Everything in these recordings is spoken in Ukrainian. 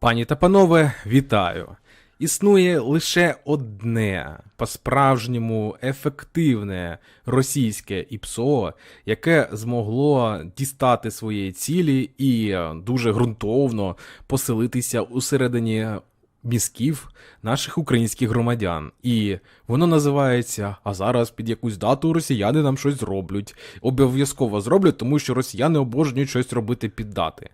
Пані та панове, вітаю! Існує лише одне по-справжньому ефективне російське ІПСО, яке змогло дістати своєї цілі і дуже ґрунтовно поселитися усередині мізків наших українських громадян. І воно називається А зараз під якусь дату росіяни нам щось зроблять. Обов'язково зроблять, тому що росіяни обожнюють щось робити під дати.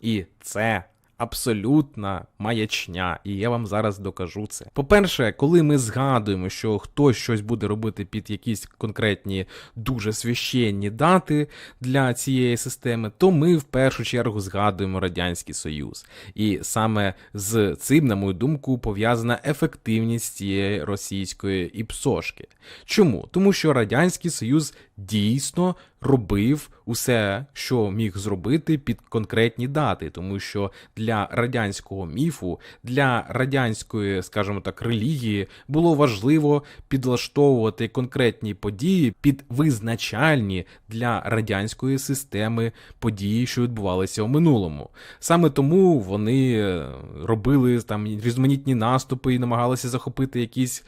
І це абсолютна маячня, і я вам зараз докажу це. По-перше, коли ми згадуємо, що хтось щось буде робити під якісь конкретні дуже священні дати для цієї системи, то ми в першу чергу згадуємо Радянський Союз. І саме з цим, на мою думку, пов'язана ефективність цієї російської іпсошки. Чому? Тому що Радянський Союз дійсно робив усе, що міг зробити під конкретні дати, тому що для радянського міфу, для радянської, скажімо так, релігії було важливо підлаштовувати конкретні події під визначальні для радянської системи події, що відбувалися у минулому. Саме тому вони е, робили там різноманітні наступи і намагалися захопити якісь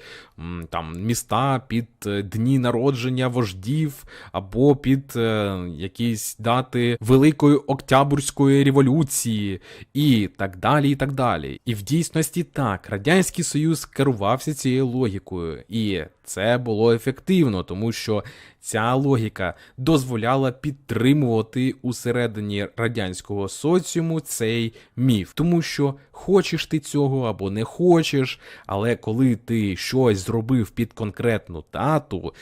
там міста під е, дні народження вождів або під е, якісь дати Великої Октябрьської революції і так далі. І так далі. І в дійсності так, Радянський Союз керувався цією логікою, і це було ефективно, тому що ця логіка дозволяла підтримувати усередині радянського соціуму цей міф, тому що хочеш ти цього або не хочеш, але коли ти щось зробив під конкретну дату,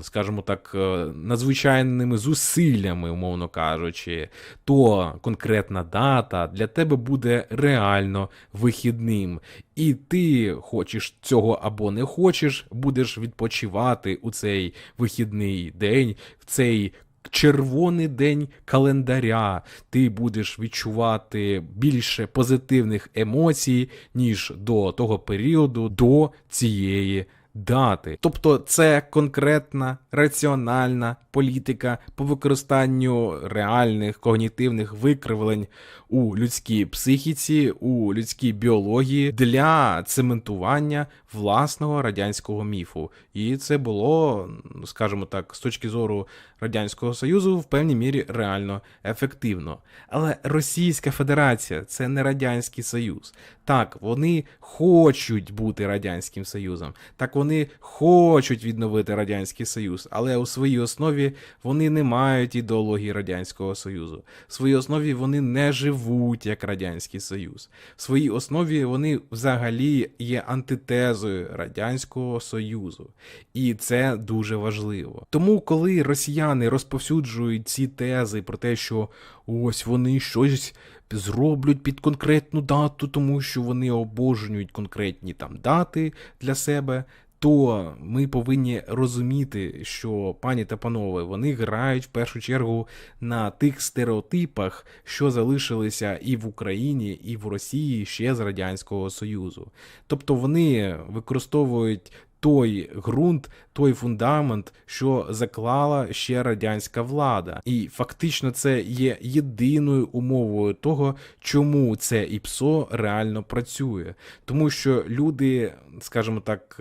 скажімо так, е, надзвичайними зусиллями, умовно кажучи, то конкретна дата для тебе буде реально вихідним. І ти хочеш цього або не хочеш, будеш відпочивати у цей вихідний день, в цей червоний день календаря. Ти будеш відчувати більше позитивних емоцій, ніж до того періоду, до цієї дати. Тобто це конкретна раціональна політика по використанню реальних когнітивних викривлень у людській психіці, у людській біології для цементування власного радянського міфу. І це було, скажімо так, з точки зору Радянського Союзу в певній мірі реально ефективно. Але Російська Федерація це не Радянський Союз. Так, вони хочуть бути Радянським Союзом. Так, вони хочуть відновити Радянський Союз, але у своїй основі вони не мають ідеології Радянського Союзу. В своїй основі вони не живуть як Радянський Союз. В своїй основі вони взагалі є антитезою Радянського Союзу. І це дуже важливо. Тому, коли росіяни розповсюджують ці тези про те, що ось вони щось зроблять під конкретну дату, тому що вони обожнюють конкретні там дати для себе. То ми повинні розуміти, що пані та панове вони грають в першу чергу на тих стереотипах, що залишилися і в Україні, і в Росії ще з Радянського Союзу. Тобто вони використовують той ґрунт, той фундамент, що заклала ще радянська влада, і фактично це є єдиною умовою того, чому це ІПСО реально працює, тому що люди, скажімо так.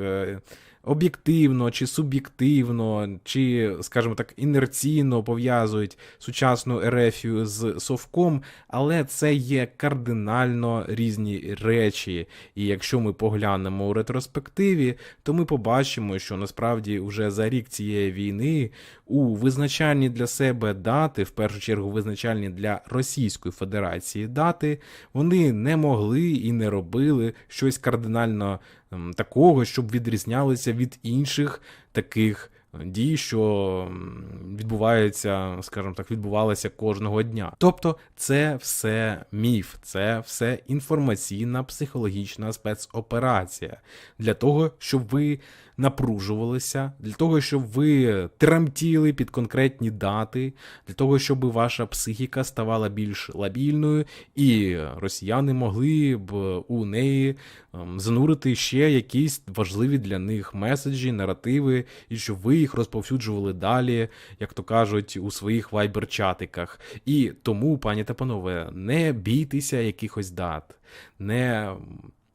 Об'єктивно чи суб'єктивно, чи, скажімо так, інерційно пов'язують сучасну ерефію з совком, але це є кардинально різні речі. І якщо ми поглянемо у ретроспективі, то ми побачимо, що насправді вже за рік цієї війни у визначальні для себе дати, в першу чергу визначальні для Російської Федерації дати, вони не могли і не робили щось кардинально такого, щоб відрізнялися від інших таких дій, що відбуваються, скажімо так, відбувалися кожного дня. Тобто, це все міф, це все інформаційна психологічна спецоперація для того, щоб ви напружувалися, для того, щоб ви тремтіли під конкретні дати, для того, щоб ваша психіка ставала більш лабільною, і росіяни могли б у неї ем, занурити ще якісь важливі для них меседжі, наративи, і щоб ви їх розповсюджували далі, як то кажуть, у своїх вайбер-чатиках. І тому, пані та панове, не бійтеся якихось дат, не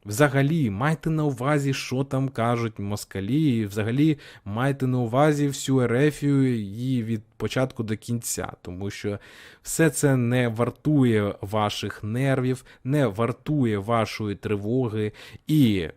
Взагалі, майте на увазі, що там кажуть москалі, і взагалі майте на увазі всю ерефію її від початку до кінця, тому що все це не вартує ваших нервів, не вартує вашої тривоги, і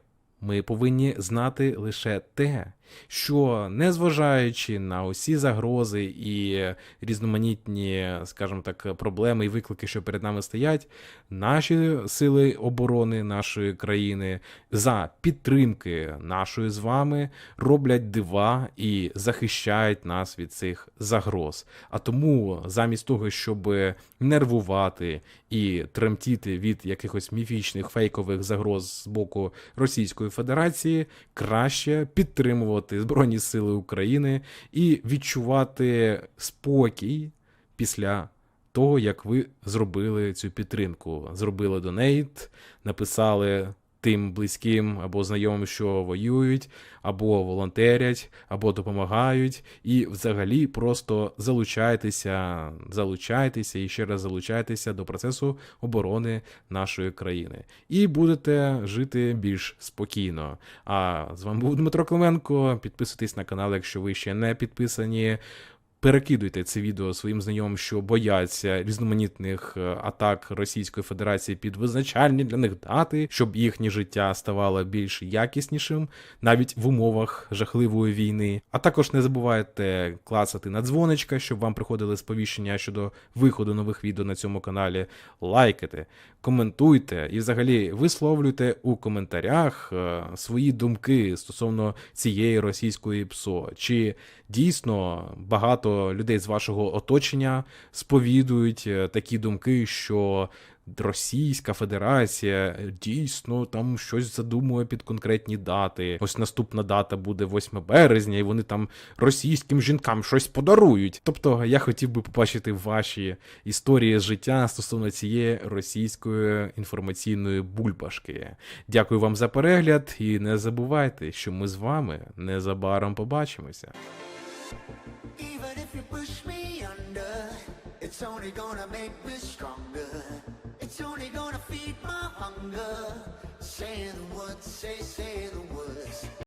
ми повинні знати лише те, що незважаючи на усі загрози і різноманітні, скажімо так, проблеми і виклики, що перед нами стоять, наші сили оборони нашої країни за підтримки нашої з вами роблять дива і захищають нас від цих загроз. А тому, замість того, щоб нервувати і тремтіти від якихось міфічних фейкових загроз з боку Російської Федерації, краще підтримувати Збройні Сили України і відчувати спокій після того, як ви зробили цю підтримку. Зробили донейт, написали тим близьким або знайомим, що воюють, або волонтерять, або допомагають, і взагалі просто залучайтеся, залучайтеся і ще раз залучайтеся до процесу оборони нашої країни. І будете жити більш спокійно. А з вами був Дмитро Клименко. Підписуйтесь на канал, якщо ви ще не підписані. Перекидуйте це відео своїм знайомим, що бояться різноманітних е, атак Російської Федерації під визначальні для них дати, щоб їхнє життя ставало більш якіснішим, навіть в умовах жахливої війни. А також не забувайте клацати на дзвоничка, щоб вам приходили сповіщення щодо виходу нових відео на цьому каналі. Лайкайте, коментуйте і взагалі висловлюйте у коментарях е, свої думки стосовно цієї російської ПСО. Чи дійсно багато людей з вашого оточення сповідують е, такі думки, що Російська Федерація дійсно там щось задумує під конкретні дати. Ось наступна дата буде 8 березня, і вони там російським жінкам щось подарують. Тобто я хотів би побачити ваші історії життя стосовно цієї російської інформаційної бульбашки. Дякую вам за перегляд, і не забувайте, що ми з вами незабаром побачимося. Push me under, it's only gonna make me stronger. It's only gonna feed my hunger. Say the words, say, say the words.